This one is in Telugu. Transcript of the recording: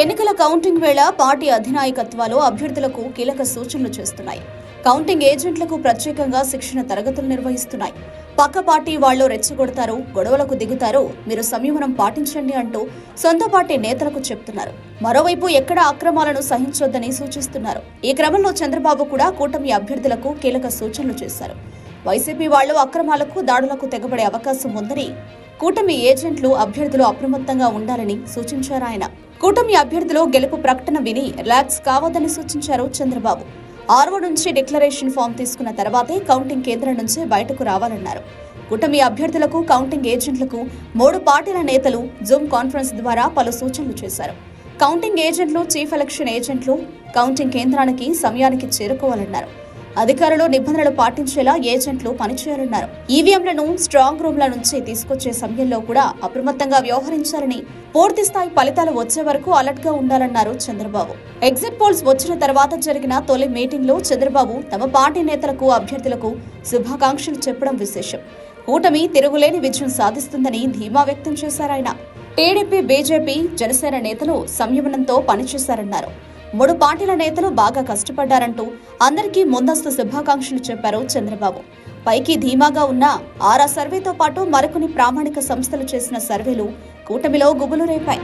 ఎన్నికల కౌంటింగ్ వేళ పార్టీ అధినాయకత్వాలు అభ్యర్థులకు కీలక సూచనలు చేస్తున్నాయి. కౌంటింగ్ ఏజెంట్లకు ప్రత్యేకంగా శిక్షణ తరగతులు నిర్వహిస్తున్నాయి. పక్క పార్టీ వాళ్ళు రెచ్చగొడతారు గొడవలకు దిగుతారు మీరు సంయమనం పాటించండి అంటూ సొంత పార్టీ నేతలకు చెప్తున్నారు. మరోవైపు ఎక్కడ అక్రమాలను సహించొద్దని సూచిస్తున్నారు. ఈ క్రమంలో చంద్రబాబు కూడా కూటమి అభ్యర్థులకు కీలక సూచనలు చేశారు. వైసీపీ వాళ్ళు అక్రమాలకు దాడులకు తెగబడే అవకాశం ఉందని కూటమి ఏజెంట్లు అభ్యర్థులు అప్రమత్తంగా ఉండాలని సూచించారు ఆయన. కూటమి అభ్యర్థులు గెలుపు ప్రకటన విని రిలాక్స్ కావద్దని సూచించారు చంద్రబాబు. ఆర్వో నుంచి డిక్లరేషన్ ఫామ్ తీసుకున్న తర్వాతే కౌంటింగ్ కేంద్రం నుంచి బయటకు రావాలన్నారు. కూటమి అభ్యర్థులకు కౌంటింగ్ ఏజెంట్లకు మూడు పార్టీల నేతలు జూమ్ కాన్ఫరెన్స్ ద్వారా పలు సూచనలు చేశారు. కౌంటింగ్ ఏజెంట్లు చీఫ్ ఎలక్షన్ ఏజెంట్లు కౌంటింగ్ కేంద్రానికి సమయానికి చేరుకోవాలన్నారు. అధికారులు నిబంధనలు పాటించేలా ఏజెంట్లు పనిచేయాలన్నారు. ఈవీఎంలను స్ట్రాంగ్ రూమ్ల నుంచి తీసుకొచ్చే సమయంలో కూడా అప్రమత్తంగా వ్యవహరించాలని పూర్తి స్థాయి ఫలితాలు వచ్చే వరకు అలర్ట్గా ఉండాలన్నారు చంద్రబాబు. ఎగ్జిట్ పోల్స్ వచ్చిన తర్వాత జరిగిన తొలి మీటింగ్లో చంద్రబాబు తమ పార్టీ నేతలకు అభ్యర్థులకు శుభాకాంక్షలు చెప్పడం విశేషం. కూటమి తిరుగులేని విజయం సాధిస్తుందని ధీమా వ్యక్తం చేశారాయన. టీడీపీ బీజేపీ జనసేన నేతలు సంయమనంతో పనిచేశారన్నారు. మూడు పార్టీల నేతలు బాగా కష్టపడ్డారంటూ అందరికీ ముందస్తు శుభాకాంక్షలు చెప్పారు చంద్రబాబు. పైకి ధీమాగా ఉన్న ఆరా సర్వేతో పాటు మరికొన్ని ప్రామాణిక సంస్థలు చేసిన సర్వేలు కూటమిలో గుబులు రేపాయి.